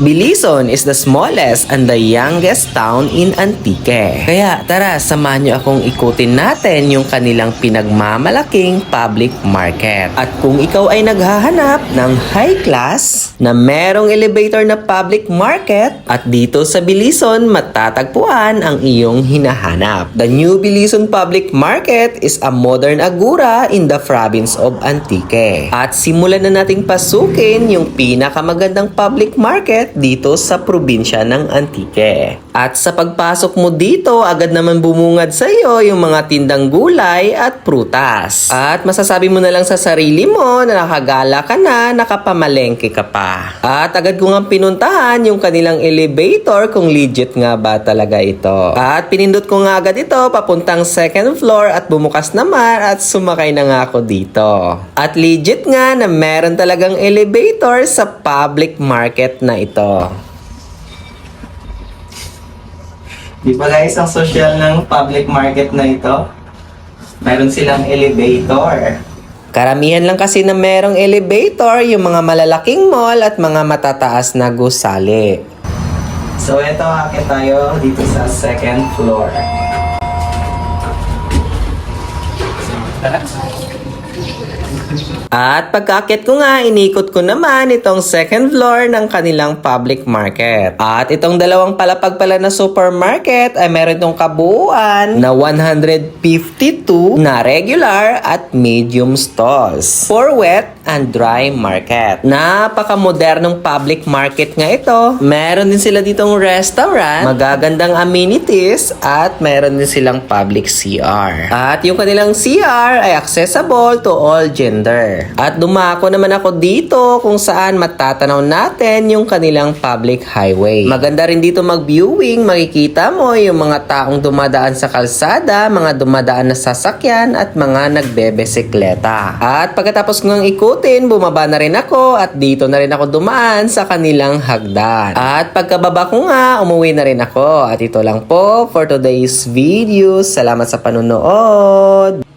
Bilison is the smallest and the youngest town in Antique. Kaya tara, samahan niyo akong ikutin natin yung kanilang pinagmamalaking public market. At kung ikaw ay naghahanap ng high class na merong elevator na public market at dito sa Bilison matatagpuan ang iyong hinahanap. The new Bilison Public Market is a modern agura in the province of Antique. At simulan na nating pasukin yung pinakamagandang public market dito sa probinsya ng Antique. At sa pagpasok mo dito, agad naman bumungad sa iyo yung mga tindang gulay at prutas. At masasabi mo na lang sa sarili mo na nakagala ka na, nakapamalengke ka pa. At agad ko nga pinuntahan yung kanilang elevator kung legit nga ba talaga ito. At pinindot ko nga agad ito papuntang second floor at bumukas naman at sumakay na nga ako dito. At legit nga na meron talagang elevator sa public market na ito. Di ba guys, ang social ng public market na ito? Meron silang elevator. Karamihan lang kasi na merong elevator yung mga malalaking mall at mga matataas na gusali. So ito, akit tayo dito sa second floor. At pagkakit ko nga, inikot ko naman itong second floor ng kanilang public market. At itong dalawang palapag pala na supermarket ay meron itong kabuuan na 152 na regular at medium stalls for wet and dry market. Napaka-modernong public market nga ito. Meron din sila ditong restaurant, magagandang amenities, at meron din silang public CR. At yung kanilang CR ay accessible to all gender. At dumako naman ako dito kung saan matatanaw natin yung kanilang public highway. Maganda rin dito mag-viewing, makikita mo yung mga taong dumadaan sa kalsada, mga dumadaan na sasakyan at mga nagbebesikleta. At pagkatapos ng ikutin, bumaba na rin ako at dito na rin ako dumaan sa kanilang hagdan. At pagkababa ko nga, umuwi na rin ako. At ito lang po for today's video. Salamat sa panonood!